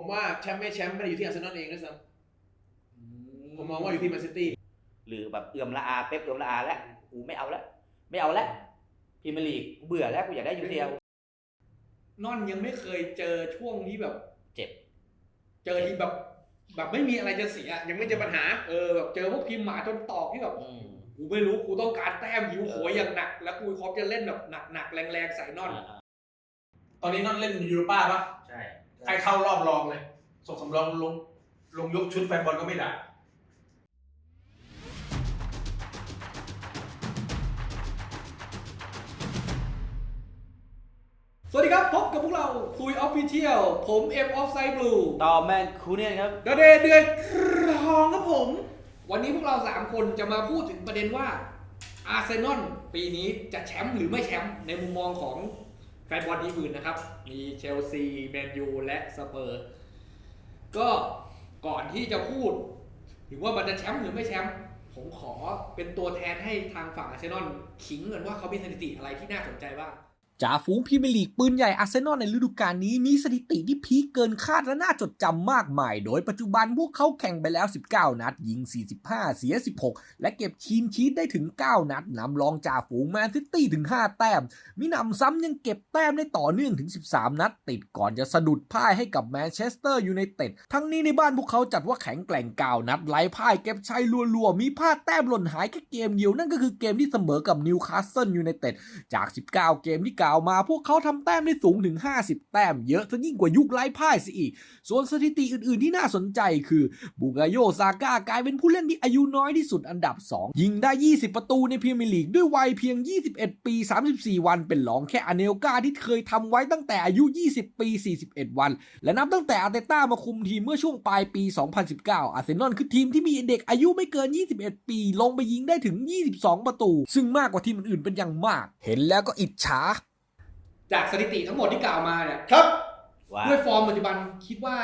ผมว่าแชมป์ไม่แชมป์ไม่ได้อยู่ที่อาร์เซนอลเองด้วยซ้ำผมมองว่าอยู่ที่แมนซิตี้หรือแบบเอื่อมละอาเป๊ปเอื่อมละอาแล้วกูไม่เอาแล้วไม่เอาแล้วพรีเมียร์ลีกกูเบื่อแล้วกูอยากได้ยูเซียลนอนยังไม่เคยเจอช่วงที่แบบ เจ็บ เจอที่แบบ แบบไม่มีอะไรจะเสีย ยังไม่เจอปัญหาเออแบบเจอพวกทีมหมาจนตอกที่แบบอืมกูไม่รู้กูต้องการแต้มหิวโหยอย่างหนัก แล้วกูพร้อมจะเล่นแบบหนักๆแรงๆใส่นอนอ่าตอนนี้นอนเล่นยูโรป้าปะใช่ ใครเข้ารอบรองเลยส่งสำรองลงลงยกชุดแฟนบอลก็ไม่ด่าสวัสดีครับ พบกับพวกเราคุยออฟฟิเชียลผมเอ็มออฟไซด์บลูต่อแมนคูเนียนครับเดเดย์เดือนทองครับผม วันนี้พวกเรา 3 คนจะมาพูดถึงประเด็นว่าอาร์เซนอลปีนี้จะแชมป์หรือไม่แชมป์ในมุมมองของ แฟนบอลทีมอื่นนะครับ มีเชลซีแมนยูและสเปอร์ ก็ก่อนที่จะพูดถึงว่ามันจะแชมป์หรือไม่แชมป์ผมขอเป็นตัวแทนให้ทางฝั่งอาร์เซนอลขิงกันว่าเขามีสถิติอะไรที่น่าสนใจบ้าง จ่าฝูงพรีเมียร์ลีกปืนใหญ่อาร์เซนอลในฤดูกาลนี้มีสถิติที่พีคเกินคาดและน่าจดจำมากมาย โดยปัจจุบันพวกเขาแข่งไปแล้ว 19 นัด ยิง 45 เสีย 16 และเก็บคีนชีตได้ถึง 9 นัดนำรองจ่าฝูงแมนซิตี้ถึง 5 แต้ม มินำซ้ำยังเก็บแต้มได้ต่อเนื่องถึง 13 นัดติดก่อนจะสะดุดพ่ายให้กับแมนเชสเตอร์ยูไนเต็ดทั้งนี้ในบ้านพวกเขาจัดว่าแข็งแกร่งกาวนัดไร้พ่ายเก็บชัยรัวๆมีพลาดแต้มหล่นหายแค่เกมเดียวนั่นก็คือเกมที่เสมอกับนิวคาสเซิลยูไนเต็ดจาก 19 เกมที่กล่าวมาพวกเขาทำแต้มได้สูงถึง 50 แต้มเยอะซะยิ่งกว่ายุคไร้พ่ายสิอีก ส่วนสถิติอื่นๆที่น่าสนใจคือบูกาโยซาก้ากลายเป็นผู้เล่นที่อายุน้อยที่สุดอันดับ 2 ยิงได้ 20 ประตูในพรีเมียร์ลีกด้วยวัยเพียง 21 ปี 34 วัน เป็นรองแค่อเนลกาที่เคยทำไว้ตั้งแต่อายุ 20 ปี 41 วัน และนับตั้งแต่อาร์เตต้ามาคุมทีมเมื่อช่วงปลายปี 2019 อาร์เซนอลคือทีมที่มีเด็กอายุไม่เกิน 21 ปี ลงไปยิงได้ถึง 22 ประตู ซึ่งมากกว่าทีมอื่นๆเป็นอย่างมาก เห็นแล้วก็อิจฉา จากสถิติทั้งหมดที่กล่าวมาเนี่ยครับว่าด้วยฟอร์มปัจจุบันคิดว่า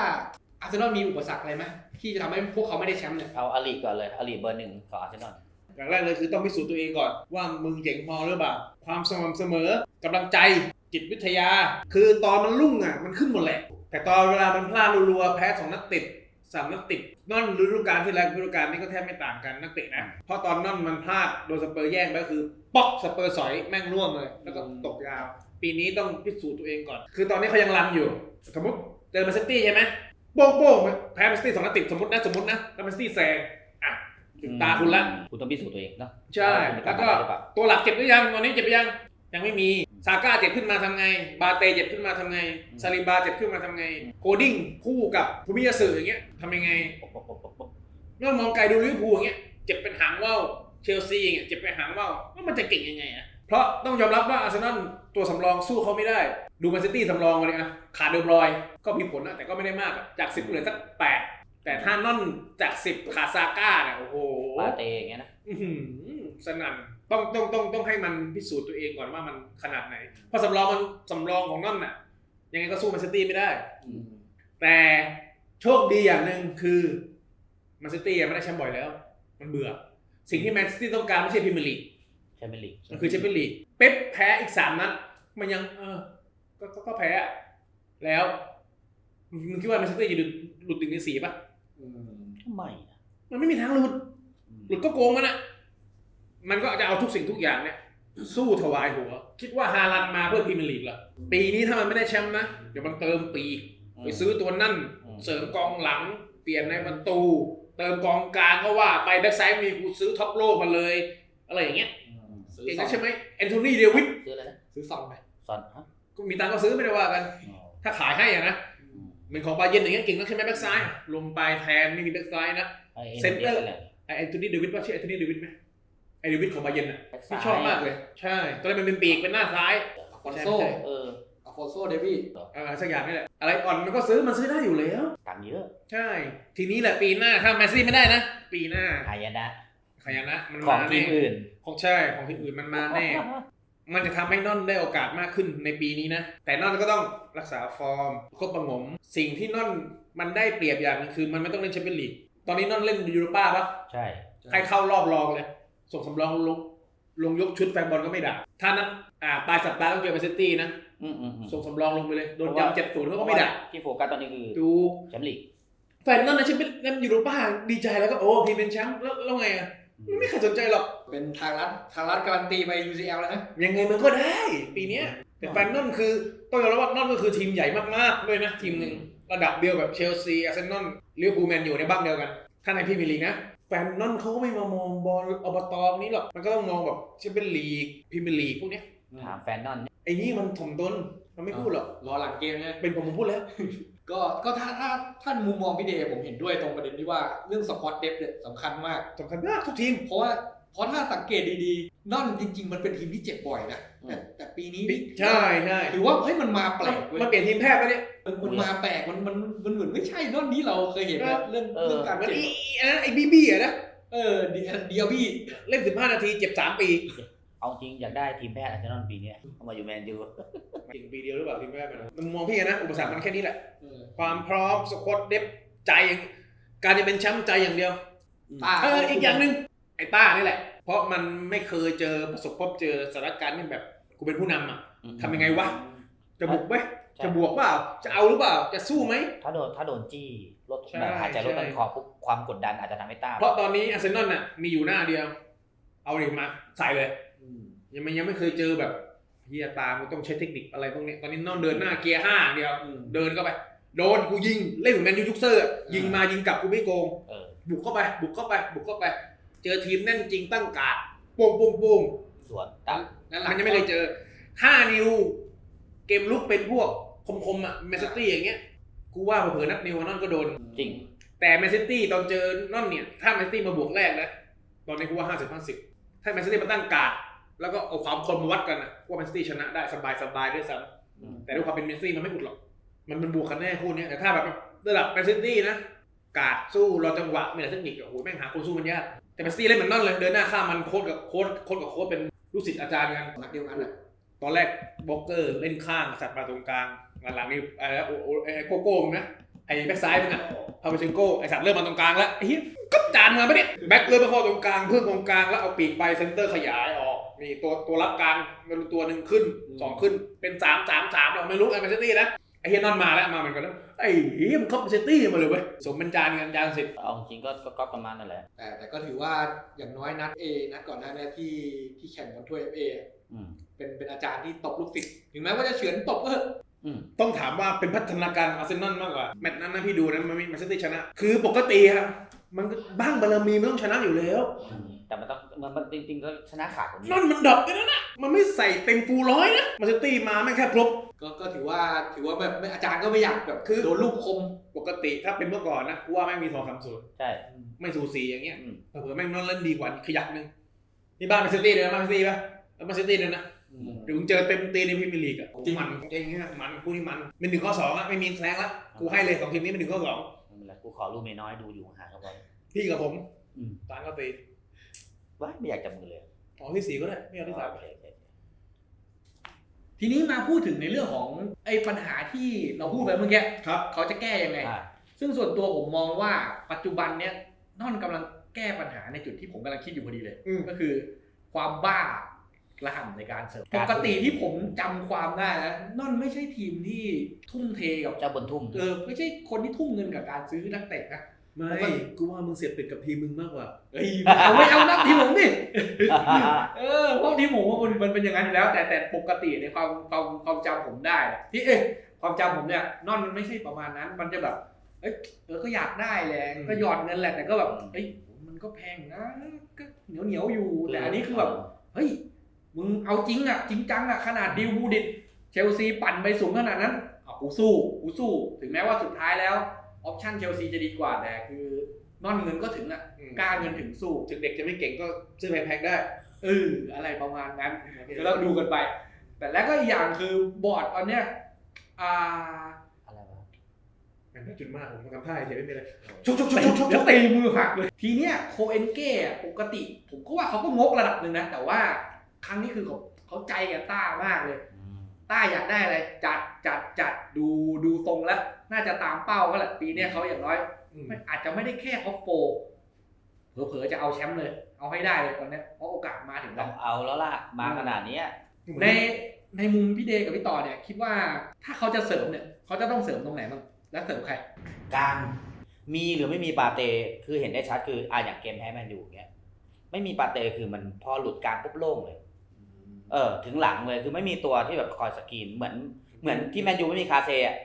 อาร์เซนอลมีอุปสรรคอะไรไหมที่จะทำให้พวกเขาไม่ได้แชมป์เนี่ยเอาอาลีก่อนเลยอาลีเบอร์หนึ่งของอาร์เซนอลอย่างแรกเลยคือต้องพิสูจน์ตัวเองก่อน ว่ามึงเจ๋งพอหรือเปล่า ความสม่ำเสมอกำลังใจจิตวิทยา คือตอนมันรุ่งอะมันขึ้นหมดแหละ แต่ตอนเวลามันพลาดรัวๆแพ้สองนัดติดสามนัดติดนั่นฤดูกาลที่แล้วกับฤดูกาลนี้ก็แทบไม่ต่างกันนักเตะนะ เพราะตอนนั่นมันพลาดโดนสเปอร์แย่งไปก็คือป๊อกสเปอร์สอยแม่งร่วงเลย แล้วก็ตกยาว ปีนี้ต้องพิสูจน์ตัวเองก่อน คือตอนนี้เขายังรันอยู่ สมมติเจอแมนซิตี้ใช่ไหมโป้งโป้งๆแพ้แมนซิตี้สองนัดติดสมมตินะสมมตินะแล้วแมนซิตี้แซงอะถึงตาคุณละคุณต้องพิสูจน์ตัวเองเนาะใช่แล้วก็ตัวหลักเจ็บหรือยังตอนนี้เจ็บหรือยังยังไม่มีซาก้าเจ็บขึ้นมาทำไง บาเตเจ็บขึ้นมาทำไงซาลิบาเจ็บขึ้นมาทำไงโคดิ้งคู่กับภูมิยาสึอย่างเงี้ยทำยังไงแล้วมองไกลดูลิเวอร์พูลอย่างเงี้ยเจ็บเป็นหางว่าวเชลซีอย่างเงี้ยเจ็บเป็นหางว่าวว่ามันจะเก่งยังไงอะเพราะต้องยอมรับว่าอาร์เซนอล ตัวสำรองสู้เขาไม่ได้ ดูแมนซิตี้สำรองมาเลยอะขาดเดอบรอยน์ก็มีผลนะแต่ก็ไม่ได้มากอะจากสิบเหลือสักแปดแต่ถ้านอนจากสิบขาดซาก้าเนี่ยโอ้โหปาเตอย่างเงี้ยนะอื้อหือสนั่นต้องต้องต้องต้องให้มันพิสูจน์ตัวเองก่อนว่ามันขนาดไหนเพราะสำรองมันสำรองของนั่นน่ะ ยังไงก็สู้แมนซิตี้ไม่ได้แต่โชคดีอย่างหนึ่งคือแมนซิตี้ไม่ได้แชมป์บ่อยแล้ว มันเบื่อ สิ่งที่แมนซิตี้ต้องการไม่ใช่พรีเมียร์ลีก แชมเปี้ยนลีกมันคือแชมเปี้ยนลีกเป๊ปแพ้อีกสามนัดมันยัง เออ ก็ก็ก็แพ้อะแล้วมึงคิดว่าแมนซิตี้จะหลุดหลุดถึงในสี่ปะทำไมนะมันไม่มีทางหลุด หลุดก็โกงมันอะมันก็จะเอาทุกสิ่งทุกอย่างเนี่ย สู้ถวายหัว คิดว่าฮาลันมาเพื่อพรีเมียร์ลีกเหรอปีนี้ถ้ามันไม่ได้แชมป์นะเดี๋ยวมันเติมปีกไปซื้อตัวนั่น เสริมกองหลัง เปลี่ยนในประตู เติมกองกลางก็ว่าไปแบ็คไซด์มีกูซื้อท็อปโลกมาเลย อะไรอย่างเงี้ยซื้อ เก่งซอนะงใช่ไหมแอนโทนีเดวิดซื้ออะไรนะซื้อซองไปซอนฮะก็มีตังค์ก็ซื้อไม่ได้ว่ากัน ถ้าขายให้อะนะเหมือนของบาเยร์นอย่างเงี้ยเก่งนักใช่ไหมแบ็คไซด์ลงไปแทนไม่มีแบ็คไซด์นะไอ้เซ็นเตอร์แหละไอแอนโทนีเดวิดว่าชื่อแอนโทนีเดวิดไหมไอเดวิดของบาเยร์นอะที่ชอบมากเลย ใช่ตอนแรกมันเป็นปีกเป็นหน้าซ้ายอัลฟอนโซใช่เอออัลฟอนโซเดวี่เออสักอย่างนี่แหละอะไรอ่อนมันก็ซื้อมันซื้อได้อยู่แล้วตังค์เยอะ ใช่ ทีนี้แหละปีหน้าถ้าแมนซี่ไม่ได้นะ ปีหน้าหายนะขยันนะมันของมาทีแน่มอื่น ของใช่ของทีมอื่นมันมาแน่ มันจะทำให้นอนได้โอกาสมากขึ้นในปีนี้นะ แต่นอนก็ต้องรักษาฟอร์มครบประหงม สิ่งที่นอนมันได้เปรียบอย่างหนึงคือมันไม่ต้องเล่นแชมเปี้ยนลีกตอนนี้นอนเล่นยูโรป้าปะใช่ ใครเข้ารอบรองเลย ส่งสำรองลงลงยกชุดแฟนบอลก็ไม่ด่าถ้านั้นอ่าปลายสัปดาห์ต้องเจอแมนซิตี้นะอืมอืมอืมส่งสำรองลงไปเลยโดนยำเจ็ดศูนย์เขาก็ไม่ด่าที่โฟกัสตอนนี้คือดูแชมป์ลีก แฟนนั่นนะแชมเปี้ยนนั่นยูโรป้าดีใจแล้วก็โอ้ทีมเป็นแชมป์แล้วแล้วไงอะ ไม่มีใครสนใจหรอก เป็นทางรัฐทางรัฐการันตีไป UCL แล้วนะ ยังไงมันก็ได้ ปีเนี้ยแต่แฟนนั่นคือต้องยอมรับว่านั่นก็คือทีมใหญ่มากๆด้วยนะ ทีมหนึ่งระดับเดียวแบบเชลซีอาร์เซนอลลิเวอร์พูลแมนอยู่ในบ้านเดียวกัน ถ้าในพรีเมียร์ลีกนะแฟนนั่นเขาก็ไม่มามองบอลอบตนี้หรอกมันก็ต้องมองแบบแชมเปี้ยนลีกพรีเมียร์ลีกพวกเนี้ยถามแฟนนอนไอ้นี่มันถ่อมตนมันไม่พูดหรอกรอหลังเกมนะเป็นผมผมพูดแล้ว ก็ก็ถ้าถ้าท่านมุมมองพี่เดย์ผมเห็นด้วยตรงประเด็นที่ว่าเรื่องสควอตเดฟเนี่ยสำคัญมากสำคัญมากทุกทีม เพราะว่าเพราะถ้าสังเกตดีๆนอนจริง ๆ มันเป็นทีมที่เจ็บบ่อยนะแต่แต่ปีนี้ใช่ใช่ถือว่าเฮ้ยมันมาแปลกเว้ยมันเปลี่ยนทีมแพทย์ไปเนี่ยมันมันมาแปลกมันมันมันเหมือนไม่ใช่นอนนี้เราเคยเห็นนะเรื่องเรื่องการมันเจ็บอีอันนั้นไอ้บีบีอะนะเออดีเดียวพี่เล่น15นาทีเจ็บ3ปี เอาจริงอยากได้ทีมแพทย์อาร์เซนอลปีเนี้ยเข้ามาอยู่แมนยูจริงปีเดียวหรือเปล่าทีมแพทย์มันนะมันมองพี่นะอุปสรรคมันแค่นี้แหละเออความพร้อมสควอตเดฟใจอย่างการจะเป็นแชมป์ใจอย่างเดียวตาเอออีกอย่างหนึ่งไอ้ต้านี่แหละ เพราะมันไม่เคยเจอประสบพบเจอสถานการณ์ที่แบบกูเป็นผู้นำอะทำยังไงวะจะบุกไหมใช่จะบวกเปล่า จะเอาหรือเปล่า จะสู้ไหม ถ้าโดนถ้าโดนจี้ลดใช่แบบหายใจลดใช่ต้นคอปุ๊บความกดดันอาจจะทำให้ต้า เพราะตอนนี้อาร์เซนอลน่ะมีอยู่หน้าเดียว เอาดิมาใส่เลยอืม ยังไม่ยังไม่เคยเจอแบบเฮียตามึงต้องใช้เทคนิคอะไรพวกนี้ตอนนี้น้องเดินหน้าเกียร์ห้าอย่างเดียวอืมเดินเข้าไปโดนกูยิงเล่นเหมือนแมนยูยุคเซอร์อะยิงมายิงกลับกูไม่โกงเออบุกเข้าไป บุกเข้าไป บุกเข้าไป เจอทีมแน่นจริงตั้งการ์ดโป่งโป่งโป่งสวนตับนั่นแหละมันยังไม่เคยเจอห้านิว เกมลุกเป็นพวกคมๆอะแมนซิตี้อย่างเงี้ย กูว่าเผื่อๆนัดนิวนั่นก็โดนจริง แต่แมนซิตี้ตอนเจอนั่นเนี่ย ถ้าแมนซิตี้มาบวกแรกนะตอนนี้กูว่าห้าสิบห้าสิบถ้าแมนซิตี้มาตั้งการ์ด แล้วก็เอาความคนมาวัดกันนะกูว่าแมนซิตี้ชนะได้สบายสบายๆด้วยซ้ำอืมแต่ด้วยความเป็นแมนซิตี้มันไม่อุดหรอก มันมันบวกกันแน่คู่เนี้ยแต่ถ้าแบบระดับแมนซิตี้นะกาดสู้รอจังหวะมีแต่เทคนิคอะโอ้โหแม่งหาคนสู้มันยากแต่แมนซิตี้เล่นเหมือนนั่นเลยเดินหน้าข้ามมันโค้ดกับโค้ดโค้ดกับโค้ดเป็นลูกศิษย์อาจารย์กันนักเดียวกันอะตอนแรกบล็อกเกอร์เล่นข้างสัตว์มาตรงกลางหลังๆนี่อะไรนะโอโอไอ้โกโก้มึงนะไอ้แบ็คซ้ายมึงอะพาไปเชนโก้ไอ้สัตว์เริ่มมาตรงกลางแล้วไอ้เหี้ยก็จานมาไม่ได้แบ็คเริ่มมาเข้าตรงกลางเพิ่มตรงกลางแล้วเอาปีกไปเซนเตอร์ขยายออก นี่ตัวตัวรับกลางมันตัวหนึ่งขึ้นสองขึ้นเป็นสามสามสามเราไม่รู้ไอ้แมนซิตี้นะไอ้เฮียนอนมาแล้วมาเหมือนกันแล้วไอ้เฮียมันเข้าแมนซิตี้มาเลยเว้ยสมเป็นจานกันจานสิบเอาจริงก็ก็ก็ประมาณนั่นแหละแต่แต่ก็ถือว่าอย่างน้อยนัดเอนัดก่อนหน้านี้ที่ที่แข่งบอลถ้วยเอฟเออืมเป็นเป็นอาจารย์ที่ตบลูกศิษย์ถึงแม้ว่าจะเฉือนตบก็เถอะอืมต้องถามว่าเป็นพัฒนาการอาร์เซนอลมากกว่าแมตช์นั้นนะพี่ดูนะมันไม่แมนซิตี้ชนะ คือปกติครับมันก็บ้างบารมีมันต้องชนะอยู่แล้ว อืม แต่มันต้องมันมันจริงๆก็ชนะขาดกว่านี้นั่นมันดรอปกันนะนะมันไม่ใส่เต็มฟูลร้อยนะแมนซิตี้มาไม่งแค่ครบ ก็ก็ถือว่าถือว่าแบบไม่อาจารย์ก็ไม่อยากแบบคือโดนลูกคมปกติถ้าเป็นเมื่อก่อนนะกูว่าแม่งมีสองสามศูนย์ใช่ไม่สูสีอย่างเงี้ยอืมเผื่อๆแม่งนอนเล่นดีกว่าขยักหนึงนี่บ้านแมนซิตี้เลยนะบ้านแมนซิตี้ป่ะแล้วแมนซิตี้เลยนะเดี๋ยวมึงเจอเต็มตีในพรีเมียร์ลีกอะจริง มันจริงๆมันคู่นี้มันเป็นหนึ่งข้อสองอะไม่มีแซงละกูให้เลยสองทีมนี้เป็นหนึ่งข้อสองไม่เป็นไรกูขอรูปเมยน้อยดูอยู่ห่างๆเขาไว้พี่กับผมอืม ตามก็ตี ว้ายไม่อยากจับมือเลยอ๋อที่สี่ก็ได้ไม่เอาที่สามโอเคโอเคทีนี้มาพูดถึงในเรื่องของไอ้ปัญหาที่เราพูดไปเมื่อกี้ครับ เขาจะแก้ยังไง อ่าซึ่งส่วนตัวผมมองว่าปัจจุบันเนี้ยนอนกำลังแก้ปัญหาในจุดที่ผมกำลังคิดอยู่พอดีเลย อืม ก็คือ ความบ้าระห่ำในการเสิร์ฟปกติที่ผมจำความได้นะนอนไม่ใช่ทีมที่ทุ่มเทกับ เจ้าบนทุ่ม เออไม่ใช่คนที่ทุ่มเงินกับการซื้อนักเตะนะ ไม่กูว่ามึงเสียเปรียบกับทีมมึงมากกว่าเฮ้ยเอาไม่เอานักทีมผมดิเออเพราะทีมผมว่ามันมันเป็นอย่างนั้นอยู่แล้ว แต่แต่ปกติในความความความจำผมได้นะที่เอ้ยความจำผมเนี่ยนอนมันไม่ใช่ประมาณนั้น มันจะแบบเอ้ยเออก็อยากได้แหละอืมก็หยอดเงินแหละแต่ก็แบบอืมเอ้ยมันก็แพงนะก็เหนียวเหนียวๆอยู่แต่อันนี้คือแบบเฮ้ยมึงเอาจริงอะจริงจังอะขนาดดิวบูดิตเชลซีปั่นไปสูงขนาดนั้นอะกูสู้กูสู้ ถึงแม้ว่าสุดท้ายแล้ว ออปชั่นเชลซีจะดีกว่าแต่คือนอนเงินก็ถึงอะกล้าเงินถึงสู้ถึงเด็กจะไม่เก่งก็ซื้อแพงๆได้เอออะไรประมาณนั้นก็ต้องดูกันไป แต่แล้วก็อีกอย่างคือบอร์ดตอนเนี้ยอ่าอะไรวะอันนี้จุดมากผมทำท่าเฉยไม่เป็นไรชุกชุกชุกชุกชุกแล้วตีมือหักเลยทีเนี้ยโคเอนเก้อะปกติ ผมก็ว่าเขาก็งกระดับหนึ่งนะ แต่ว่าครั้งนี้คือเขาเขาใจกับต้ามากเลยอืมต้าอยากได้อะไร จัดจัดจัดดูดูทรงแล้ว น่าจะตามเป้าก็แหละปีเนี้ยเขาอย่างน้อยอืมไม่อาจจะไม่ได้แค่ท็อปโฟเผลอๆจะเอาแชมป์เลย เอาเอาให้ได้เลยตอนเนี้ยเพราะโอกาสมาถึงต้แล้อวงเอาแล้วล่ะมาขนาดเนี้ยในในมุมพี่เดย์กับพี่ต่อเนี่ย คิดว่าถ้าเขาจะเสริมเนี่ยเขาจะต้องเสริมตรงไหนบ้างและเสริมใครกลางมีหรือไม่มีปาเตคือเห็นได้ชัดคืออะอย่างเกมแพ้แมนยูอย่างเงี้ยไม่มีปาเตคือมันพอหลุดกลางปุ๊บโล่งเลยเออถึงหลังเลยคือไม่มีตัวที่แบบคอยสกรีนเหมือนเหมือนที่แมนยูไม่มีคาเซอะ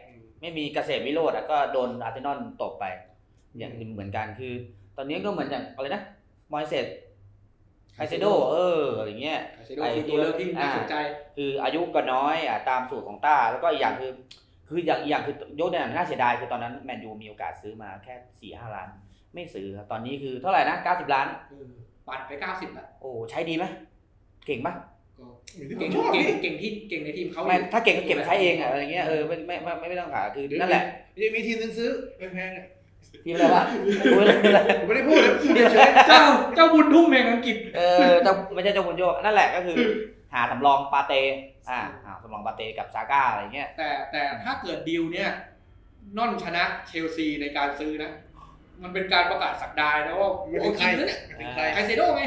ไม่มีเกษตรวิโรดอะก็โดนอาร์เซนอลตบไป อย่างเหมือนกันคือ ตอนนี้ก็เหมือนอย่างอะไรนะมอยเซตไคเซโดเอออะไรเงี้ยไคเซโดคือตัวเลือกที่น่าสนใจ คืออายุก็น้อยอะตามสูตรของต้า แล้วก็อีกอย่างคือคืออย่างอีกอย่างคือยกตัวอย่างน่าเสียดายคือตอนนั้นแมนยูมีโอกาสซื้อมาแค่สี่ห้าล้าน ไม่ซื้อครับตอนนี้คือเท่าไหร่นะเก้าสิบล้านเออปัดไป90แล้วโอ้ใช้ดีไหมเก่งปะ ก็อยู่ที่ผเก่งมชอบเก่งนี่เก่งที่เก่งในทีมเขาไม่อยู่ถ้าเก่งก็เก็บมาใช้เองอะอะไรเงี้ยเออไม่ไม่ไม่ไม่ต้องขายคือนั่นแหละยังมีทีมนึงซื้อแพงๆอะทีมอะไรวะรู้เลยอะไรผมไม่ได้พูดนะพูดเฉยเจ้าเจ้าบุญทุ่มแห่งอังกฤษเออเจ้าไม่ใช่เจ้าบุญโยกนั่นแหละก็คือ หาสำรองปาเตอ่าหาสำรองปาเตกับซาก้าอะไรเงี้ยแต่แต่ถ้าเกิดดีลเนี่ยนอนชนะเชลซีในการซื้อนะ มันเป็นการประกาศสักดานะว่าๆไม่โอ้ถึงใครจริงนะเนี่ยไม่ถึงใครไคเซโดไง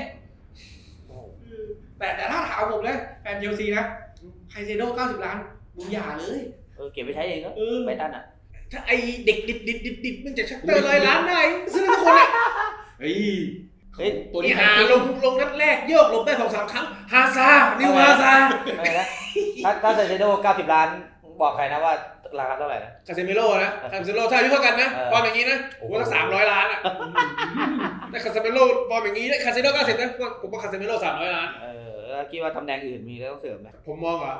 แต่แต่ถ้าถามผมนะแฟนเชลซีนะไคเซโด90 ล้านบุญหย่าเลยเออเก็บไปใช้เองก็เออไปตันอะถ้าไอเด็กดิดดิดดิดดิดมันจะชักเตอร์ร้อยล้านได้ซื้อทุกคนอะเฮ้ยเฮ้ยตัวนี่นี้หาลงลงนัดแรกโยกลงได้สองสามครั้งฮาซานิวฮาซาไม่นะถ้าถ้าเซนโดเก้าสิบล้านบอกใครนะว่าราคาเท่าไหร่นะคาเซมิโร่นะคาเซมิโร่ถ้าอายุเท่ากันนะเออฟอร์มอย่างนี้นะโอ้ผมโหว่าสักสามร้อยล้านอะแต่คาเซมิโร่ฟอร์มอย่างนี้คาเซมิโร่เก้าสิบนะผมว่าคาเซมิโร่สามร้อยล้านเออ แล้วคิดว่าตำแหน่งอื่นมีแล้วต้องเสริมไหมผมมองอะ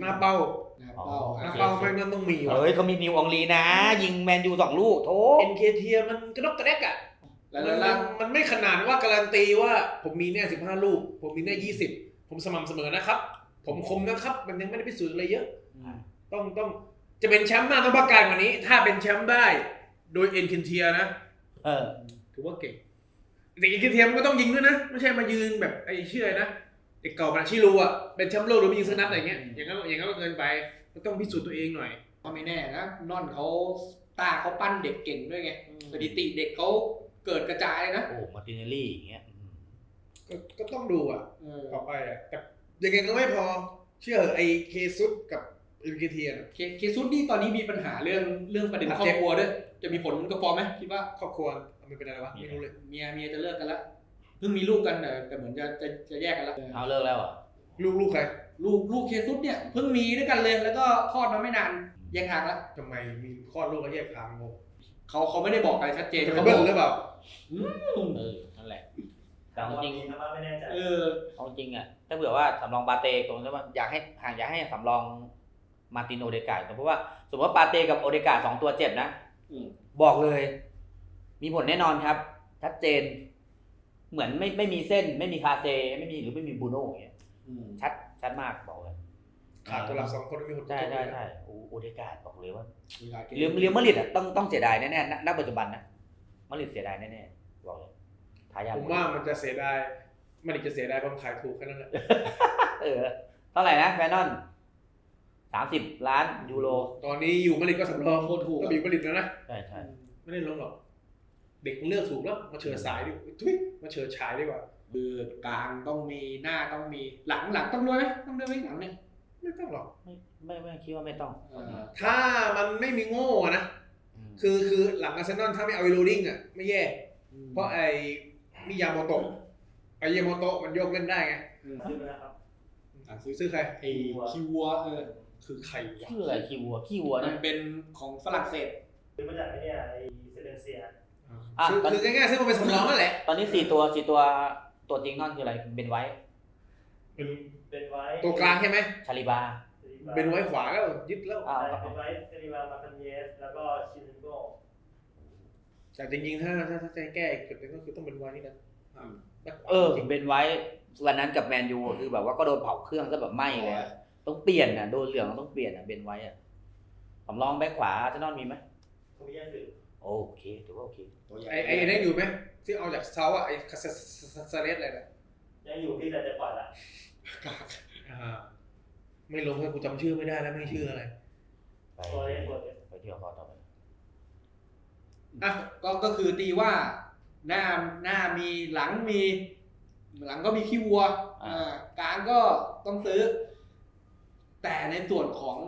หน้าเป้านะครับอ๋อเป้าหน้าเป้าแม่งต้องมีว่ะเฮ้ยเขามีนิวอองลีนะ ยิงแมนยูสองลูกโถเอ็นเคเทียมันกระดกกระแดกอะแล้วมันแล้วมันไม่ขนาดว่าการันตีว่าผมมีแน่สิบห้าลูก ผมมีแน่ยี่สิบผมสม่ำเสมอนะครับ ผมคมนะครับ มันยังไม่ได้พิสูจน์อะไรเยอะต้องต้องจะเป็นแชมป์หน้าต้องประกาศกว่านี้ ถ้าเป็นแชมป์ได้ โดยเอ็นเคเทียนะเออถือว่าเก่งแต่เอ็นเคเทียมันก็ต้องยิงด้วยนะ ไม่ใช่มายืนแบบไอ้ชื่ออะไรนะ เด็กเก่าปาชิรูอะเป็นแชมป์โลกหรือไม่ยิงสักนัดอะไรเงี้ยอย่างนั้นอย่างนั้นก็เกินไปก็ต้องพิสูจน์ตัวเองหน่อยก็ไม่แน่นะนอนเขาตาเขาปั้นเด็กเก่งด้วยไงสถิติเด็กเขาเกิดกระจายเลยนะโอ้มาร์ติเนลลี่อย่างเงี้ยอืมก็ก็ต้องดูอะเออต่อไปอะแต่ยังไงก็ไม่พอ เชื่อเหอะไอ้เคซุดกับเอ็นเคเทียนะเคเคซุดนี่ตอนนี้มีปัญหาเรื่องเรื่องประเด็นบาดครอเจ็บบครัวด้วยจะมีผลกับฟอร์มไหมคิดว่าครอบครัวมันเป็นอะไรวะไม่รู้เลยเมียเมียจะเลิกกันแล้วเพิ่งมีลูกกันแต่แต่เหมือนจะจะจะแยกกันแล้วเอาเลิกแล้วเหรอะลูกลูกใครลูกลูกเคซุดเนี่ยเพิ่งมีด้วยกันเลยแล้วก็คลอดมาไม่นานแยกทางแล้วทำไมมีคลอดลูกแล้วแยกทางงงเขาเขาไม่ได้บอกอะไรชัดเจนจะเขาเบิ้บลอกหรือเปล่าอืมเออนั่นแหละแต่เอาจริงนะว่าไม่แน่ใจเออเอาจริงอะถ้าเผื่อว่าสำรองปาเตตรงนี้ว่าอยากให้ห่างอยากให้สำรองมาร์ตินโอเดกาเพราะว่าสมมติว่าปาเตกับโอเดกาสองตัวเจ็บนะอืมบอกเลย มีผลแน่นอนครับ ชัดเจน เหมือนไม่ไม่มีเส้น ไม่มีคาเซ ไม่มีหรือไม่มีบูโน่อย่างเงี้ยอืมชัดชัดมากบอกเลยขาดตัวหลักสองคนไม่มีคนใช่ใช่ใช่โอโอเดกาบอกเลยว่าเวลาเกมเรียวเรียวมาดริดอะต้องต้องเสียดายแน่ๆณณปัจจุบันนะมาดริดเสียดายแน่ๆบอกเลยทายาทผมว่ามันจะเสียดายมันอีกจะเสียดายความขายถูกแค่นั้นแหละเออเท่าไหร่นะแฟนนอนสามสิบล้านยูโร ตอนนี้อยู่มาดริดก็สำรองโคตรถูกก็อะอยู่มาดริดแล้วนะใช่ใช่ไม่ได้ลงหรอก เด็กมันเลือกถูกแล้วมาเชิญสายดิทุยมาเชิญชายดีกว่าคือกลางต้องมีหน้าต้องมีหลังหลังต้องด้วยไหมต้องด้วยไหมหลังเนี่ยไม่ต้องหรอกไม่ไม่ไม่คิดว่าไม่ต้องเออถ้ามันไม่มีโง่อะนะมคือคือหลังอาร์เซนอลถ้าไม่เอาไอโรดิงอะไม่แย่ เพราะไอ้มิยาโมโตะไอ้ยาโมโตะมันโยกเล่นได้ไงมชื่อนะครับอะซื้อซื้อใครไอ้คิวัวเออคือใครวะชื่ออะไรขี้วัวขี้วัวมันะนเป็นของฝรั่งเศสซื้อมาจากไอ้เนี่ยไอ้เซเลนเซีย อะคือคือง่ายๆซื้อมาเป็นสำรองนั่นแหละตอนนี้สี่ตัวสี่ตัวตัวจริงนอนคืออะไรเบนไว้เป็นเป็นไว้ตัวกลางใช่ไหมชาลิบาเป็นไว้ขวาก็ยึดแล้วอ้าวใช่เป็นไว้เซริวามาคันเยส แล้วก็ชินโกแต่จริงๆถ้าถ้าถ้าจะแก้อีกจุดหนึงก็คือต้องเป็นไว้นี่นะแบ็คขวาเออจริงเบนไว้วันนั้นกับแมนยูคือแบบว่าก็โดนเผาเครื่องซะแบบไหม้เลยอะต้องเปลี่ยนอะโดนเหลืองต้องเปลี่ยนอะเบนไว้อะสำรองแบ็คขวาอาร์เซนอลมีไหมผมมีแยกสื่อ โอเคถือว่าโอเคตัวใหญ่ไอ้ไอ้ไอ้นั่นอยู่ไหมที่เอาจากเซาอะไอ้คาซาซาเลสอะไรนะยังอยู่ที่แต่จะปล่อยละอ่าไม่ลงให้กูจำชื่อไม่ได้แล้วไม่ชื่ออะไร ไปตัวเล่นตัวเล่นไปเที่ยวคอต่อไปอะก็ก็คือตีว่าหน้าหน้ามีหลังมี หลังก็มีขี้วัวอ่าอ่ากลางก็ต้องซื้อ แต่ในส่วนของ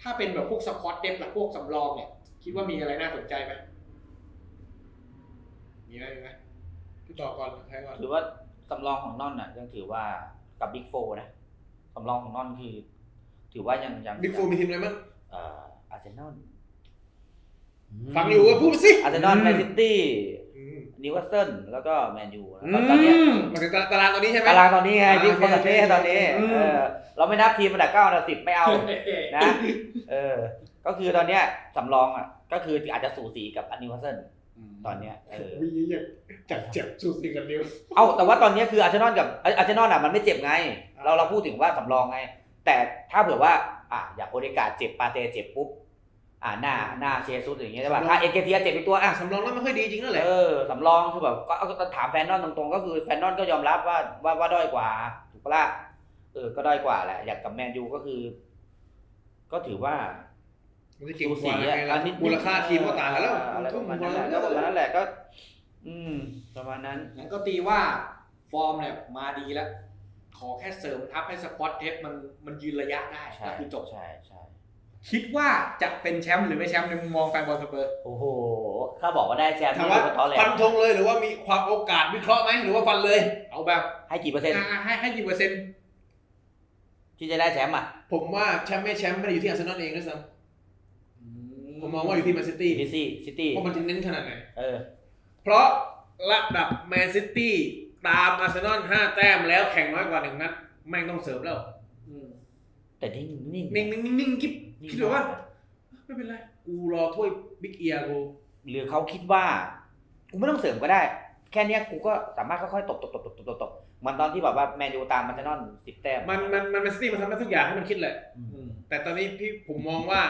ถ้าเป็นแบบพวกสควอตเดฟหรือพวกสำรองเนี่ย คิดว่ามีอะไรน่าสนใจไหม มีไหมมีไหมพี่ต่อก่อนใครก่อนถือว่าสำรองของนอนน่ะ ยังถือว่ากับบิ๊กโฟนะสำรองของนอนคือ ถือว่ายังยังบิ๊กฟูมีทีมอะไรบ้างเอ่ออาร์เซนอลฟังอยู่ก็พูดไปสิอาร์เซนอลแมนซิตี้อืมนิวคาสเซิลแล้วก็แมนยูแล้วตอนเนี้ยมาถึงตารางตอนนี้ใช่ไหมตารางตอนนี้ไงอ่าที่คนโอละเคเท่ตอนนี้อืมเออเราไม่นับทีมอันดับเก้าอันดับสิบไม่เอานะเออ ก็คือตอนเนี้ยสำรองอะก็คืออาจจะสูสีกับอันนิวคาสเซิล ตอนเนี้ยเออวิ่งอยากจับเจ็บสูสีกันเดียวเอ้าแต่ว่าตอนเนี้ยคืออาร์เซนอลกับอาร์เซนอลอะมันไม่เจ็บไง เราเราพูดถึงว่าสำรองไง แต่ถ้าเผื่อว่าอะอย่างโอเดกาเจ็บปาเตเจ็บปุ๊บอ่าหน้าหน้าเชซุสอย่างเงี้ยใช่ป่ะถ้าเอ็นเกเทียเจ็บอีกตัวอะสำรองแล้วไม่ค่อยดีจริงนั่นแหละเออสำรองคือแบบก็ก็ก็ถามแฟนนอนตรงๆ ก็คือแฟนนอนก็ยอมรับว่าว่าว่าด้อยกว่าถูกปะล่ะเออก็ด้อยกว่าแหละ อย่างกับแมนยูก็คือ ก็ถือว่า มันจะเก่งสูกสีว่าอะไงอัล่ะนนี้มูลค่าทีมก็ต่างกันแล้วอะไรประมาณทุ่นั้นแหละมก็ประมาณนั้นแหละก็ อืม ประมาณนั้นงั้นก็ตีว่าฟอร์มเนี่ยมาดีแล้ว ขอแค่เสริมทัพให้สควอตเดฟมันมันยืนระยะได้ใช่ก็คือจบใช่ใช่คิดว่าจะเป็นแชมป์หรือไม่แชมป์ในมุมมองแฟนบอลสเปอร์ โอ้โห ถ้าบอกว่าได้แชมป์ถามนี่ว่าก็ตอแหลฟันธงเลยหรือว่ามีความโอกาสวิเคราะห์ไหมหรือว่าฟันเลย เอาแบบให้กี่เปอร์เซ็นต์อะให้ให้กี่เปอร์เซ็นต์ที่จะได้แชมป์อะ ผมว่าแชมป์ไม่แชมป์ไม่ได้อยู่ที่อาร์เซนอลเองด้วยซ้ำ ผมมองว่าอยู่ที่แมนซิตี้ ซิตี้ซิตี้เพราะมันจะเน้นขนาดไหน เออ เพราะระดับแมนซิตี้ตามอาร์เซนอล5แต้มแล้วแข่งน้อยกว่าหนึ่งนัดแม่งต้องเสริมแล้วอืมแต่นิ่งนิ่งนิ่งนิ่งนิ่งนิ่งกิ๊บนิ่งคิดว่า ไม่เป็นไร กูรอถ้วยบิ๊กเอียกูหรือเขาคิดว่า กูไม่ต้องเสริมก็ได้ แค่เนี้ยกูก็สามารถค่อยๆตบตบตบตบตบตบตบเหมือนตอนที่แบบว่าแมนยูตามมันจะนอนสิบแต้มมันมันมันแมนซิตี้มันทำได้ทุกอย่างให้มันคิดแหละ อืมอืมแต่ตอนนี้พี่ผมมองว่า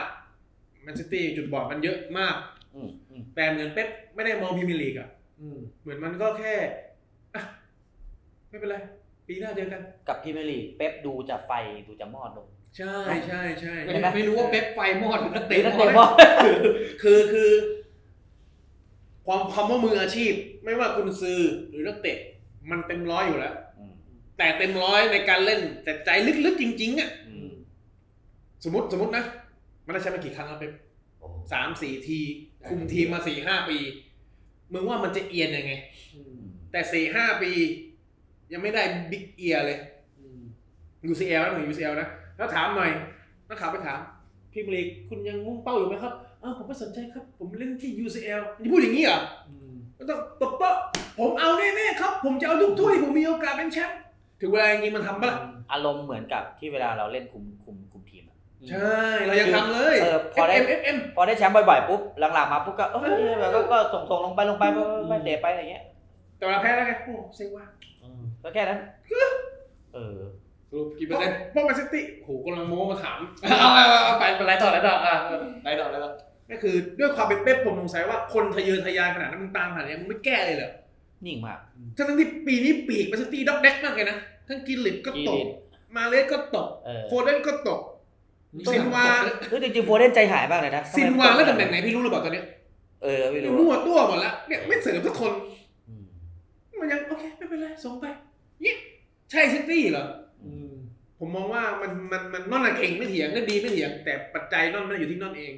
แมนซิตี้จุดบอดมันเยอะมากอืมอืมแต่เหมือนเป๊ปไม่ได้มองพรีเมียร์ลีกอะอืมเหมือนมันก็แค่อะไม่เป็นไร ปีหน้าเจอกัน กับพรีเมียร์ลีกเป๊ปดูจะไฟดูจะมอดลง ใช่ใช่ใช่ไม่เห็นไหมไม่รู้ว่าเป๊ปไฟมอดหรือนักหรืเตะอนักเตะมมออดดคือคือ ความคำว่ามืออาชีพ ไม่ว่าคุณซื้อหรือนักเตะมันเต็มร้อยอยู่แล้วอืมแต่เต็มร้อยในการเล่น แต่ใจลึกๆจริง ๆอะอืมสมมติสมมตินะ มันได้แชมป์มากี่ครั้งแล้วเป๊ปโอ้สามสี่ที คุมทีมมาสี่ห้าปี มึงว่ามันจะเอียนยังไงอืมแต่สี่ห้าปี ยังไม่ได้บิ๊กเอียเลยอืม UCL นะหนึ่ง UCL นะ แล้วถามหน่อยนักข่าวไปถาม พี่มลีกคุณยังมุ่งเป้าอยู่ไหมครับอ้าวผมไม่สนใจครับ ผมเล่นที่ UCL อย่าพูดอย่างนี้เหรออืมมันต้องตบโต๊ะผมเอาแน่ๆครับ ผมจะเอาทุกถ้วยผมมีโอกาสเป็นแชมป์ ถึงเวลาจริงๆมันทำปะล่ะอารมณ์เหมือนกับที่เวลาเราเล่นคุมคุมคุมทีมอะ ใช่ เรายังทำเลยเออพอได้ FM FM พอได้แชมป์บ่อยๆปุ๊บหลังๆมาปุ๊บก็เอ้ยแบบก็ก็ส่งส่งลงไปลงไปไปไปเตะไปอะไรเงี้ยแต่เวลาแพ้แล้วไงโอ้เซ็งว่ะอืมก็แค่นั้น เออ สรุปกี่เปอร์เซ็นต์พวกแมนซิตี้โหกำลังโม้มาถาม เอาเอาเอาเอาไปไปไรต่อไรต่ออะไรต่อไรต่อก็คือด้วยความเป็นเป๊ปผมสงสัยว่าคนทะเยอทะยานขนาดนั้นมึงตามขนาดนี้มึงไม่แก้เลยเหรอนิ่งมาก ทั้งๆที่ปีนี้ปีกแมนซิตี้ด็อกแดกมากเลยนะ ทั้งกินลิตก็กิตลิกตมาเลสก็ตกเออโฟเดนก็ตก ซินวาเฮ้ยจริงๆโฟเดนใจหายมากเลยนะซินวาแล้วตำแหน่งไหนพี่รู้หรือเปล่าตอนเนี้ยเออไม่รู้มั่วตัวหมดแล้วเนี่ยไม่เสริมสักคนอืมมันยังโอเคไม่เป็นไรส่งไปเนี่ยใช่ซิตี้เหรออืมผมมองว่ามันมันมันนอนอะเก่งไม่เถียงก็ดีไม่เถียง แต่ปัจจัยนอนมันอยู่ที่นอนเอง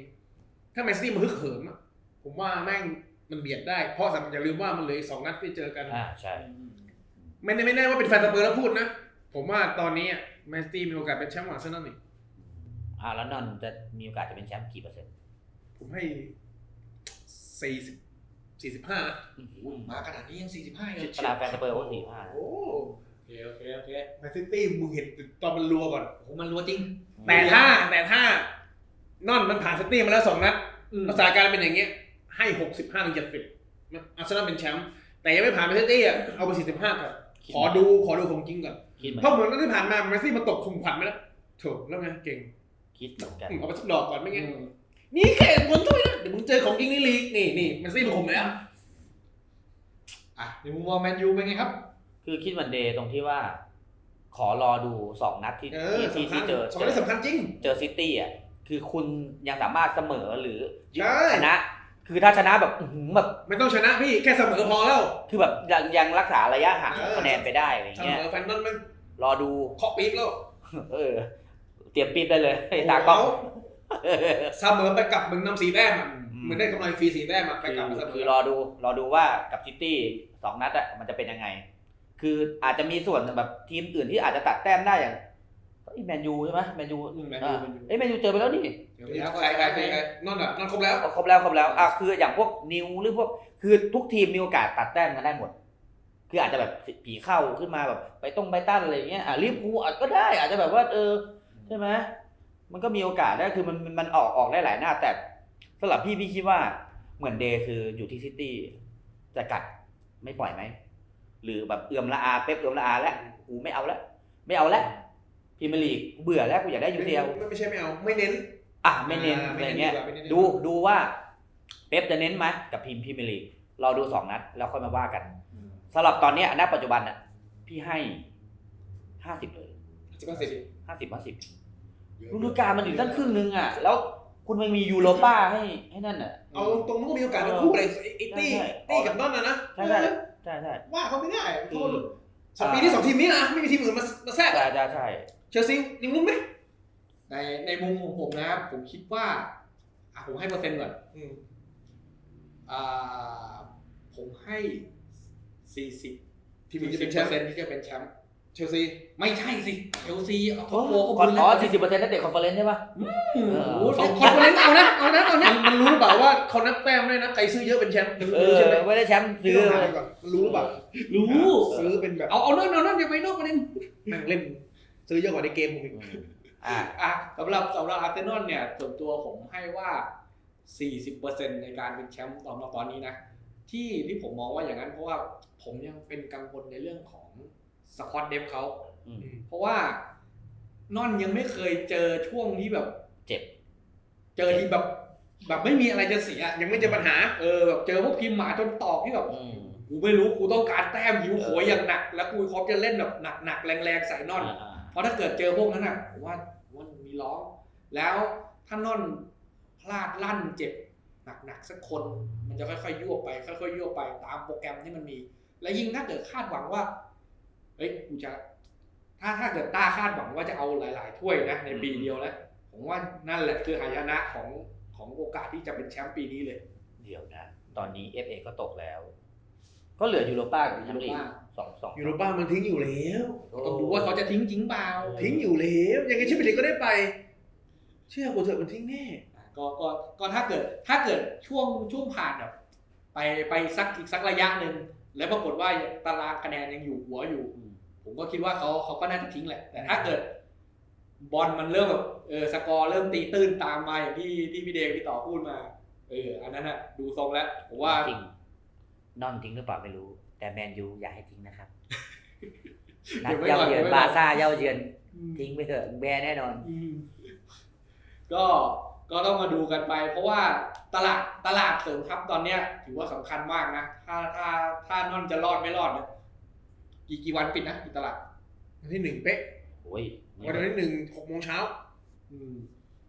ถ้าแมนซิตี้มันฮึกเหิมอะผมว่าแม่งมันเบียดได้ เพราะสำอย่าลืมว่ามันเหลืออกสองนัดที่เจอกันอ่าใช่ ไม่ได้ไม่แน่ว่าเป็นแฟนสเปอร์แล้วพูดนะ ผมว่าตอนนี้แมนซิตี้มีโอกาสเป็นแชมป์อาร์เซนอลอีกอ่าแล้วนอนจะมีโอกาสจะเป็นแชมป์กี่เปอร์เซ็นต์ ผมให้สี่สิบสี่สิบห้าอุ้ยมาขนาดนี้ยัง45เลยขนาดแฟนสเปอร์ก็สี่ห้า โอ้โอเคโอเคโอเคแมนซิตี้มึงเห็นตอนมันรัวก่อน โอ้โหมันรัวจริง แต่ถ้าแต่ถ้านอนมันผ่านซิตี้มาแล้วสองนัดอืมภาษาการเป็นอย่างเงี้ย ให้หกสิบห้าถึงเจ็ดสิบอาร์เซนอลเป็นแชมป์แต่ยังไม่ผ่านแมนซิตี้อะเอาไปสี่สิบห้าก่อน ขอดูขอดูของจริงก่อนคิดเหมือนเพราะเหมือนนัดที่ผ่านมาแมนซิตี้มาตกคุมขวัญไปแล้วโถูกแล้วไงเก่งคิดเหมือนกันอืมเอาไปสักดอกก่อนไม่อืงั้นมนี่แค่ผลถ้วยนะเดี๋ยวมึงเจอของจริงในลีกนี่นี่แมนซิตี้มันข่มแล้วอะในมุมมองแมนยูเป็นไงครับ คือคิดเหมือนเดย์ตรงที่ว่า ขอรอดูสองนัดที่เออที่ที่สำคัที่ญเจอสองเจนัดอสำคัญจริง เจอซิตี้อะคือคุณยังสามารถเสมอหรือใช่ชนะ คือถ้าชนะแบบอื้อหือแบบไม่ต้องชนะพี่แค่เสมอพอแล้วคือแบบยังยังรักษาระยะห่างเออคะแนนไปได้อะไรเสเงี้ยมอแฟนนอนมันรอดู เคาะปี๊บแล้วเออ เตรียมปีบได้เลยไอ้ตากล้อง เสมอไปกลับมึงนำสีแต้มอะอืมเหมือนได้กำไรฟรีสีแต้มอะไปคืกลับอมาเสมคืออรอดูรอดูว่ากับซิตี้สองนัดอะมันจะเป็นยังไง คืออาจจะมีส่วนแบบทีมอื่นที่อาจจะตัดแต้มได้อย่าง เอ้ยแมนยูใช่ไหมแมนยูอืมแมนยูอ่าแมนยู เอ้ยแมนยูเจอไปแล้วนี่เดี๋ยวแล้วก็ใครใครใครใครนอนอะนอนครบแล้ว ครบแล้วครบแล้วอะคืออย่างพวกนิวหรือพวกคือทุกทีมมีโอกาสตัดแต้มกันได้หมด คืออาจจะแบบผีเข้าขึ้นมาแบบไปตรงไปต้านอะไรอย่างเงี้ยอะลิเวอร์พูลอาจก็ได้อาจจะแบบว่าเออใช่ไหมมันก็มีโอกาสได้คือมันมันมันออกออกได้หลายหน้า แต่สำหรับพี่พี่คิดว่าเหมือนเดย์คืออยู่ที่ซิตี้จะกัดไม่ปล่อยไหมหรือแบบเอื่อมละอาเป๊ปเอื่อมละอาแล้วกูไม่เอาแล้วไม่เอาแล้ว พรีเมียร์ลีกกูเบื่อแล้วกูอยากได้ยูซีเอลไม่ไม่ใช่ไม่เอาไม่เน้น อะไม่เน้นอ่าอะไรเงี้ย ไม่เน้นดีกว่าไม่เน้นดูดูว่าเป๊ปจะเน้นไหมกับทีมพรีเมียร์ลีกเราดูสองนัดแล้วค่อยมาว่ากันสำหรับตอนเนี้ยณปัจจุบันอะพี่ให้ห้าสิบเลยสิบห้าสิบห้าสิบห้าสิบฤดูกาลมันอยู่ตั้งครึ่งนึงอะ แล้วคุณมันมียูโรป้าให้ให้นั่นอะ เอาตรงๆมันก็มีโอกาสทั้งคู่เลยไอ้ตี้ใช่ ตี้กับนอนนะนะใช่ใช่ใช่ใช่ว่าเขาไม่ได้คือสองปีที่สองทีมนี้นะไม่มีทีมอื่นมามาแทรกใช่ใช่ใช่เชลซียังลุ้นไหมในในมุมของผมนะครับ ผมคิดว่าอะผมให้เปอร์เซ็นต์ก่อนอืมอ่าผมให้สี่สิบทีมอื่นจะเป็นแชมป์เปอร์เซ็นต์ที่จะเป็นแชมป์เชลซีไม่ใช่สิเชลซีเอาท็โอ้อปโฟโหก็บุญอ๋อแล้วสี่สิบเปอร์เซ็นต์นักเตะคอนเฟอเรนซ์ใช่ปะโอ้โหเออสองคนเล่นเอานะเอานะเอานะมันรู้หรือเปล่าว่าเขานับแต้มด้วยนะใครซื้อเยอะเป็นแชมป์เอรู้อ ใช่ไหมไม่ได้แชมป์ซื้อพี่ต้งเลหายก่อนมันรู้หรือเปล่ารู้ ซื้อเป็นแบบเอาเอานั่นเอานั่นอย่าไปนอกประเด็นแม่งเล่น ซื้อเยอะกว่าในเกมผมอีกอ่าอะสำหรับสำหรับอาร์เซนอลเนี่ยส่วนตัวผมให้ว่า 40%ในการเป็นแชมป์ตอนตอนนี้นะ ที่ที่ผมมองว่าอย่างนั้นเพราะว่าผมยังเป็นกังวลในเรื่องของสควอตเดฟเขาอืมเพราะว่านอนยังไม่เคยเจอช่วงที่แบบเจ็บ เจอที่แบบแบบไม่มีอะไรจะเสีย ยังไม่เจอปัญหาเออแบบเจอพวกพิมพ์หมาจนตอกที่แบบอืมกูไม่รู้กูต้องการแต้มหิวโหยอย่างหนัก แล้วกูครบจะเล่นแบบหนักๆแรงๆใส่นอนอ่าเพ ราะถ้าเกิดเจอพวกนั้นอะผมว่าผมว่ามีร้อง แล้วถ้านอนพลาดลั่นเจ็บหนักๆสักคน มันจะค่อยๆยั่วไปค่อยๆยั่วไปตามโปรแกรมที่มันมี และยิ่งถ้าเกิดคาดหวังว่าเฮ้ยกูจะ ถ้าถ้าเกิดต้าคาดหวังว่าจะเอาหลาย ๆ ถ้วยนะในปีเดียวนะผมว่านั่นแหละคือหายนะของของโอกาสที่จะเป็นแชมป์ปีนี้เลย เดี๋ยวนะ ตอนนี้ FA ก็ตกแล้ว ก็เหลือยูโรป้ากับแชมปี้ยนลีก สองสองยูโรป้ามันทิ้งอยู่แล้วต้องดูว่าเขาจะทิ้งจริงเปล่าทิ้งอยู่แล้วยังไงแชมเปี้ยนลีกก็ได้ไป เชื่อกูเถอะมันทิ้งแน่ก็ก็ก็ถ้าเกิดถ้าเกิดช่วงช่วงผ่านแบบไปไปสักอีกสักระยะหนึ่งแล้วปรากฏว่าตารางคะแนนยังอยู่หัวอยู่อืมผมก็คิดว่าเขาเขาก็น่าจะทิ้งแหละ แต่ถ้าเกิด บอลมันเริ่มแบบเออสกอร์เริ่มตีตื้นตามมาอย่างที่ที่พี่เดงพี่ต่อพูดมา เออ อันนั้นอะดูทรงแล้วผมว่าจริง นอนจริงหรือเปล่าไม่รู้ แต่แมนยูอย่าให้ทิ้งนะครับนัดเดี๋ยวไว้เย้าก่อนเยือนเดี๋ยวไว้ก่อนบาร์ซ่าเย้าเยือนทิ้งไปเถอะแบร์แน่นอนอืมก็ก็ต้องมาดูกันไป เพราะว่าตลาดตลาดเสริมทัพตอนเนี้ย ถือว่าสำคัญมากนะถ้าถ้าถ้านอนจะรอดไม่รอดเนี่ยกี่กี่วันปิดนะปิดตลาดวันที่หนึ่งเป๊ะโอ้ยวันที่หนึ่งหกโมงเช้าอืม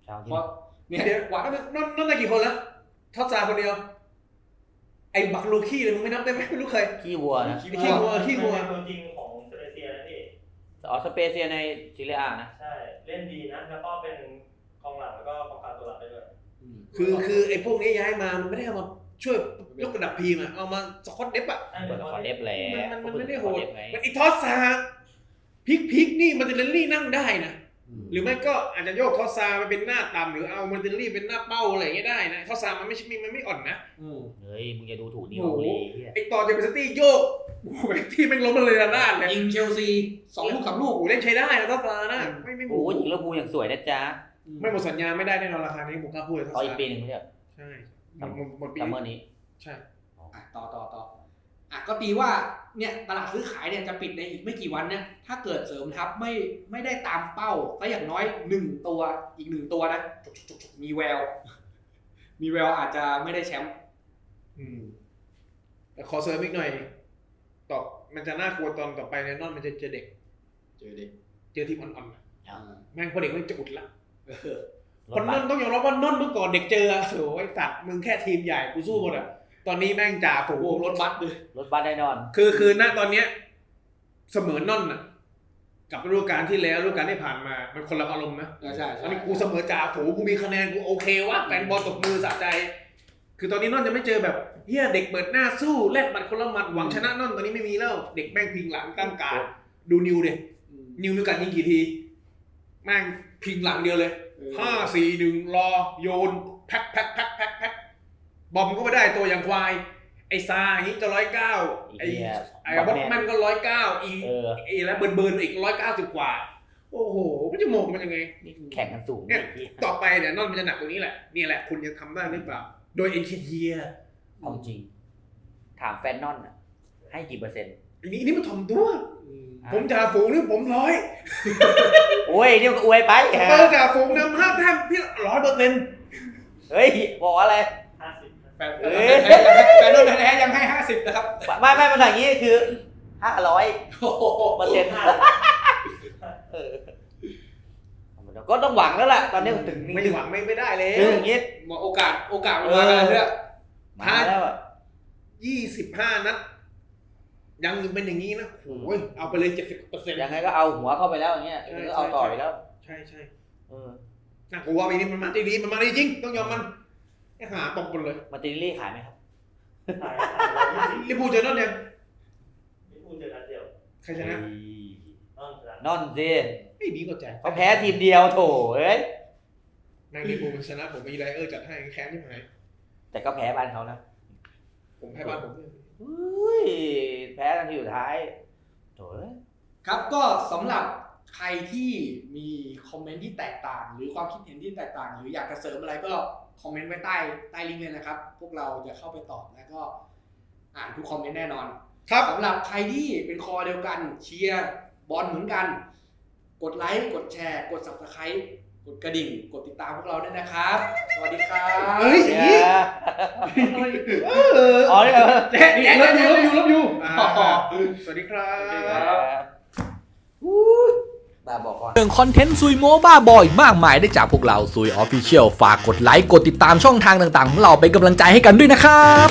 เช้าที่เพราะเนี่ยเดี๋ยววันนั่นนั่นนั่นได้กี่คนแล้วทอดซาคนเดียว ไอ้บักลูคี้เลยมึงไม่นับได้ไหมไม่รู้เคย ขี้วัวนะขี้ไอ้ขี้วัว ขี้วัว เป็นตัวจริงของสเปเซียนะพี่อ๋อสเปเซียในซีเรียอานะ ใช่ เล่นดีนะ แล้วก็เป็นกองหลังแล้วก็กองกลางตัวหลักได้ด้วยมคือคือไอ้พวกนี้ย้ายมามันไม่ได้เอามาช่วยยกระดับทีมอะเอามาสควอตเดฟอะใช่เปิดเป็นคอเดฟแล้มันวมันมันไม่ได้โหดเปิคอเฟไงมันไอ้ทอดซาพลิกพลิกนี่มันเตเลนลี่นั่งได้นะ หรือไม่ก็อาจจะโยกทอดซาไปเป็นหน้าต่ำหรือเอามันเตเลนลี่เป็นหน้าเป้าอะไรอย่างเงี้ยได้นะทอดซามันไม่ใช่มันไม่อ่อนนะอืมเฮ้ยมึงจะดูถูกนิวโอ้โหลีเหี้ยไอ้ต่อจากเบสตี้โยกโอ้โหไอ้ที่แม่งล้มมาเลยระนาดเลยยิงเชลซีสองลูกสามลูกโอ้โหเล่นใช้ได้นะทอดซานะไม่ไม่หมูโอ้ยหญิงละพูอย่างสวยนะจ๊ะไม่หมดสัญญาไม่ได้แน่นอนราคานี้ผมกล้าพูดเลยทอต่อดอีกซาปีหนึ่งไม่ใช่เหรอใช่หมดหมดหมดปีซัมเมอร์นี้ใช่อะต่อต่อต่อ อะก็ตีว่าเนี่ยตลาดซื้อขายเนี่ยจะปิดในอีกไม่กี่วันเนี่ยถ้าเกิดเสริมทัพไม่ไม่ได้ตามเป้าก็อย่างน้อยหนึ่งตัวอีกหนึ่งตัวนะจุกจุกจุกมีแวว มีแววอาจจะไม่ได้แชมป์อืมแต่ขอเสริมอีกหน่อยตอบมันจะน่ากลัวตอนต่อไปในนอนมันจะเจอเด็ก เจอเด็ก เจอทีมอ่อนๆอ่าแม่งพอเด็กมันจะอุดละเออคนนอนต้องยอมรับว่านอนเมื่อก่อนเด็กเจออะโอ้ยสัตว์มึงแค่ทีมใหญ่กูสู้หมดอะ ตอนนี้แม่งจ่าฝูโอ้งโหรถบัสเลยรถบัสแน่นอน คือคือณตอนเนี้ยเสมอนอนน่ะ กับฤดูกาลที่แล้วฤดูกาลที่ผ่านมา มันคนละอารมณ์นะใช่ใช่ตอนนี้กูเสมอจ่าฝูงกูมีคะแนนกูโอเควะแฟนบอลตบมือสะใจ คือตอนนี้นอนจะไม่เจอแบบเฮียเด็กเปิดหน้าสู้แลกหมัดคนละหมัดหวังชนะนอนตอนนี้ไม่มีแล้ว เด็กแม่งพิงหลังตั้งการดูนิวเด็นิวนึกกันยิงกี่ที แม่งพิงหลังเดียวเลยห้าสี่หนึ่งรอโยนแพ็คแพ็คแพ็คแพ็คแพ็ค บอมก็ไม่ได้ตัวอย่างควาย ไอ้ซาอย่างนี้จะร้อยเก้าไอ้ไอ้เหี้ยไอ้บอสแมนก็ร้อยเก้าอีเออไอ้แล้วเบิร์นเบิร์นอีกร้อยเก้าสิบกว่า โอ้โหมันจะโมงมันยังไงนี่แข่งกันสูงเนี่ยไอ้เหี้ยต่อไปเนี่ยนอนมันจะหนักตรงนี้แหละนี่แหละคุณยังทำได้หรือเปล่าโดยเอ็นเคเทียเอาจริง ถามแฟนนอนอะให้กี่เปอร์เซ็นต์อันนี้อันนี่มันถ่อมตัวผมจ่าฝูงนี่ผมร้อยโอ้ยนี่มันอวยไปเบอร์จ่าฝูงนำห้าแต้มพี่ร้อยเปอร์เซ็นต์เฮ้ยบอกว่าอะไรห้าสิบ แฟนเอ้ยแฟนรถแท้ๆยังให้ห้าสิบนะครับ ไม่ไม่มันอย่างนี้คือห้าร้อยเปอร์เซ็นต์ก็ต้องหวังแล้วล่ะ ตอนนี้ถึงไม่หวังไม่ได้แล้ถึงอย่างนี้โอกาสโอกาสมันมากันเนี่ยมาแล้วยี่สิบห้านัดยังเป็นอย่างนี้นะโอ้ยเอาไปเลยเจ็ดสิบเปอร์เซ็นต์ยังไงก็เอาหัวเข้าไปแล้วอย่างเงี้ยก็เอาต่อยแล้ว ใช่ใช่เออน่ากลัวไปนี่มันมาได้ดีมันมาได้จริง ต้องยอมมัน ไอ้หาตกหมดเลยมาตินลี่ขายไหมครับ ขายร้อยยี่สิบลิเวอร์พูลเจอนั่นเนี่ยลิเวอร์พูลเจอนัดเดียวใครชนะนอนชนะนอนสิไม่ดีกว่าใจเขาแพ้ทีมเดียวโถเอ้ยนางลิเวอร์พูลมันชนะ ผมมีไรเออร์จัดให้แค้นที่หายแต่ก็แพ้บ้านเขานะ ผมแพ้บ้านผมเนี่ยอุ้ยแพ้นาทีสุดท้ายโถเอ้ยครับก็สำหรับใครที่มีคอมเมนต์ที่แตกต่าง หรือความคิดเห็นที่แตกต่าง หรืออยากจะเสริมอะไรก็ คอมเมนต์ไว้ใต้ใต้ลิงก์เลยนะครับ พวกเราจะเข้าไปตอบแล้วก็อ่านทุกคอมเมนต์แน่นอน ครับสำหรับใครที่เป็นคอเดียวกันเชียร์บอลเหมือนกัน กดไลค์กดแชร์ กด subscribe กดกระดิ่ง กดติดตามพวกเราด้วยนะครับ สวัสดีครับเฮ้ยเดี๋ยวเอออ๋อนี่เหรอแจ๊นี่รับอยู่รับอยู่รับอยู่อ่าสวัสดีครัเดี๋ยวบตาบอกก่อน เรื่องคอนเทนต์ซุยโมบ้าบอยมากมายได้จากพวกเราซุยออฟฟิเชียลฝากกดไลค์ กดติดตามช่องทางต่างๆ ของเราเป็นกำลังใจให้กันด้วยนะครับ